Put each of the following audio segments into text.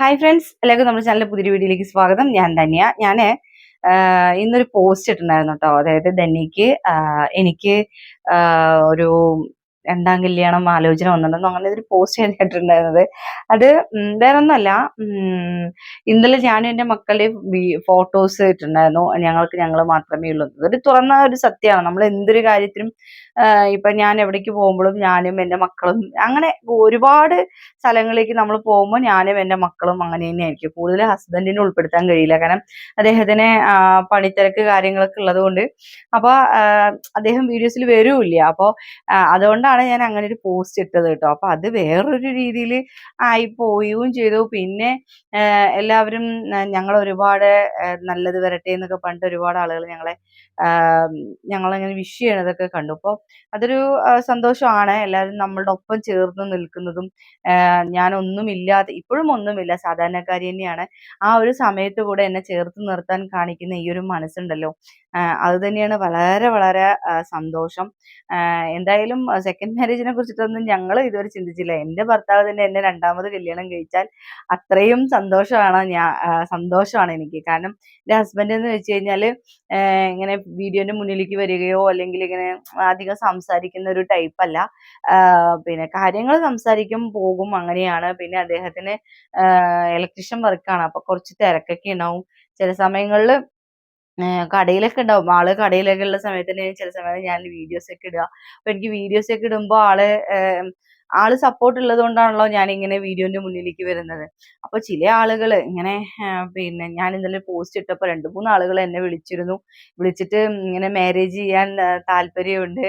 Hi friends എല്ലാവർക്കും നമ്മുടെ ചാനലിലെ പുതിയ വീഡിയോയിലേക്ക് സ്വാഗതം. ഞാൻ ധന്യ. ഞാൻ ഇന്നൊരു പോസ്റ്റ് ഇട്ടിട്ടുണ്ടായിരുന്നു കേട്ടോ. അതായത് ധന്യക്ക് എനിക്ക് ഒരു രണ്ടാം കല്യാണം ആലോചന വന്നിട്ടുണ്ടെന്ന് അങ്ങനെ ഇതിൽ പോസ്റ്റ് ചെയ്തിട്ടുണ്ടായിരുന്നത്. അത് വേറെ ഒന്നല്ല ഇന്നലെ ഞാനും എന്റെ മക്കളുടെ ഫോട്ടോസ് ഇട്ടിട്ടുണ്ടായിരുന്നു. ഞങ്ങൾക്ക് ഞങ്ങൾ മാത്രമേ ഉള്ളൂ. ഒരു തുറന്ന ഒരു സത്യമാണ്. നമ്മൾ എന്തൊരു കാര്യത്തിനും ഇപ്പൊ ഞാൻ എവിടേക്ക് പോകുമ്പോഴും ഞാനും എന്റെ മക്കളും അങ്ങനെ ഒരുപാട് സ്ഥലങ്ങളിലേക്ക് നമ്മൾ പോകുമ്പോൾ ഞാനും എന്റെ മക്കളും അങ്ങനെ തന്നെയായിരിക്കും. കൂടുതൽ ഹസ്ബൻഡിനെ ഉൾപ്പെടുത്താൻ കഴിയില്ല. കാരണം അദ്ദേഹത്തിന് പണിത്തിരക്ക് കാര്യങ്ങളൊക്കെ ഉള്ളത് കൊണ്ട് അപ്പോൾ അദ്ദേഹം വീഡിയോസിൽ വരുമില്ല അപ്പോൾ അതുകൊണ്ടാണ് ഞാൻ അങ്ങനെ ഒരു പോസ്റ്റ് ഇട്ടത് കേട്ടോ. അപ്പൊ അത് വേറൊരു രീതിയിൽ ആയി പോവുകയും ചെയ്തു. പിന്നെ എല്ലാവരും ഞങ്ങൾ ഒരുപാട് നല്ലത് വരട്ടെ എന്നൊക്കെ പറഞ്ഞിട്ട് ഒരുപാട് ആളുകൾ ഞങ്ങളെ ഞങ്ങളങ്ങനെ വിഷ് ചെയ്യണതൊക്കെ കണ്ടു. അപ്പോൾ അതൊരു സന്തോഷമാണ്. എല്ലാവരും നമ്മളുടെ ഒപ്പം ചേർന്ന് നിൽക്കുന്നതും ഞാനൊന്നുമില്ലാതെ ഇപ്പോഴും ഒന്നുമില്ല സാധാരണക്കാരി തന്നെയാണ്. ആ ഒരു സമയത്ത് കൂടെ എന്നെ ചേർത്ത് നിർത്താൻ കാണിക്കുന്ന ഈ ഒരു മനസ്സുണ്ടല്ലോ. അത് തന്നെയാണ് വളരെ വളരെ സന്തോഷം. എന്തായാലും സെക്കൻഡ് മാരേജിനെ കുറിച്ചിട്ടൊന്നും ഞങ്ങൾ ഇതുവരെ ചിന്തിച്ചില്ല. എന്റെ ഭർത്താവ് തന്നെ എന്നെ രണ്ടാമത് കല്യാണം കഴിച്ചാൽ അത്രയും സന്തോഷമാണ് ഞാൻ സന്തോഷമാണ് എനിക്ക്. കാരണം എന്റെ ഹസ്ബൻഡ് എന്ന് വെച്ച് കഴിഞ്ഞാൽ ഇങ്ങനെ വീഡിയോന്റെ മുന്നിലേക്ക് വരികയോ അല്ലെങ്കിൽ ഇങ്ങനെ അധികം സംസാരിക്കുന്ന ഒരു ടൈപ്പ് അല്ല. പിന്നെ കാര്യങ്ങൾ സംസാരിക്കും പോകും അങ്ങനെയാണ്. പിന്നെ അദ്ദേഹത്തിന് ഇലക്ട്രീഷ്യൻ വർക്കാണ് അപ്പൊ കുറച്ച് തിരക്കൊക്കെ ഉണ്ടാവും. ചില സമയങ്ങളിൽ കടയിലൊക്കെ ഉണ്ടാവും. ആൾ കടയിലൊക്കെ ഉള്ള സമയത്ത് തന്നെ ചില സമയത്ത് ഞാൻ വീഡിയോസ് ഒക്കെ ഇടുക. അപ്പൊ എനിക്ക് വീഡിയോസ് ഒക്കെ ഇടുമ്പോൾ ആൾ ആൾ സപ്പോർട്ട് ഉള്ളത് കൊണ്ടാണല്ലോ ഞാൻ ഇങ്ങനെ വീഡിയോന്റെ മുന്നിലേക്ക് വരുന്നത്. അപ്പൊ ചില ആളുകൾ ഇങ്ങനെ പിന്നെ ഞാൻ ഇന്നലെ പോസ്റ്റ് ഇട്ടപ്പോൾ രണ്ട് മൂന്ന് ആളുകൾ എന്നെ വിളിച്ചിരുന്നു. വിളിച്ചിട്ട് ഇങ്ങനെ മാരേജ് ചെയ്യാൻ താല്പര്യമുണ്ട്.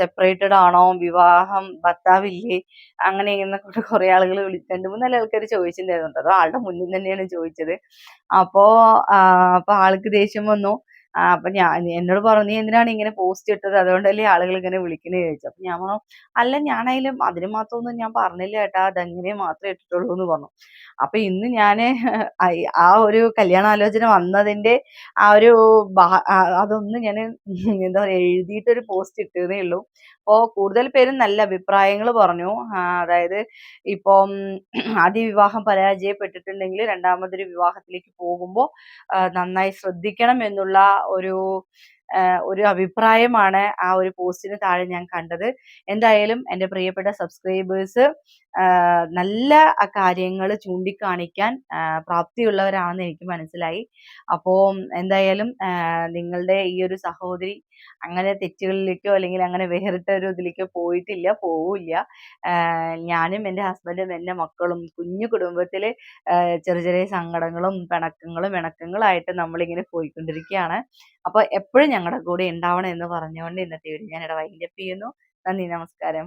സെപ്പറേറ്റഡ് ആണോ? വിവാഹം ഭർത്താവില്ലേ? അങ്ങനെ ഇങ്ങനെ കുറെ ആളുകൾ വിളി രണ്ട് മൂന്നാൽ ആൾക്കാർ ചോദിച്ചിട്ടുണ്ടായിരുന്നു. അതോ ആളുടെ മുന്നിൽ തന്നെയാണ് ചോദിച്ചത്. അപ്പോ അപ്പൊ ആൾക്ക് ദേഷ്യം വന്നു. അപ്പൊ ഞാൻ എന്നോട് പറഞ്ഞു നീ എന്തിനാണ് ഇങ്ങനെ പോസ്റ്റ് ഇട്ടത്? അതുകൊണ്ടല്ലേ ആളുകൾ ഇങ്ങനെ വിളിക്കുന്നത് ചോദിച്ചു. അപ്പൊ ഞാൻ പറഞ്ഞു അല്ല ഞാനായാലും അതിന് മാത്രമൊന്നും ഞാൻ പറഞ്ഞില്ല ഏട്ടാ. അതങ്ങനെ മാത്രമേ ഇട്ടിട്ടുള്ളൂ എന്ന് പറഞ്ഞു. അപ്പൊ ഇന്ന് ഞാൻ ആ ഒരു കല്യാണാലോചന വന്നതിന്റെ ആ ഒരു അതൊന്നും ഞാൻ എന്താ പറയാ എഴുതിയിട്ടൊരു പോസ്റ്റ് ഇട്ടതേ ഉള്ളൂ. അപ്പോൾ കൂടുതൽ പേരും നല്ല അഭിപ്രായങ്ങൾ പറഞ്ഞു. അതായത് ഇപ്പം ആദ്യ വിവാഹം പരാജയപ്പെട്ടിട്ടുണ്ടെങ്കിൽ രണ്ടാമതൊരു വിവാഹത്തിലേക്ക് പോകുമ്പോൾ നന്നായി ശ്രദ്ധിക്കണം എന്നുള്ള ഒരു ഒരു അഭിപ്രായമാണ് ആ ഒരു പോസ്റ്റിന് താഴെ ഞാൻ കണ്ടത്. എന്തായാലും എന്റെ പ്രിയപ്പെട്ട സബ്സ്ക്രൈബേഴ്സ് നല്ല കാര്യങ്ങൾ ചൂണ്ടിക്കാണിക്കാൻ പ്രാപ്തിയുള്ളവരാണെന്ന് എനിക്ക് മനസ്സിലായി. അപ്പോൾ എന്തായാലും നിങ്ങളുടെ ഈ ഒരു സഹോദരി അങ്ങനെ തെറ്റുകളിലേക്കോ അല്ലെങ്കിൽ അങ്ങനെ വേറിട്ട ഒരു ഇതിലേക്കോ പോയിട്ടില്ല പോവില്ല. ഞാനും എന്റെ ഹസ്ബൻഡും എന്റെ മക്കളും കുഞ്ഞു കുടുംബത്തിൽ ചെറിയ ചെറിയ സങ്കടങ്ങളും പിണക്കങ്ങളും ഇണക്കങ്ങളായിട്ട് നമ്മളിങ്ങനെ പോയിക്കൊണ്ടിരിക്കുകയാണ്. അപ്പോൾ എപ്പോഴും ഞങ്ങളുടെ കൂടെ ഉണ്ടാവണം എന്ന് പറഞ്ഞുകൊണ്ട് ഇന്നത്തെ വീഡിയോ ഞാൻ ഇവിടെ വൈൻഡപ്പ് ചെയ്യുന്നു. നന്ദി നമസ്കാരം.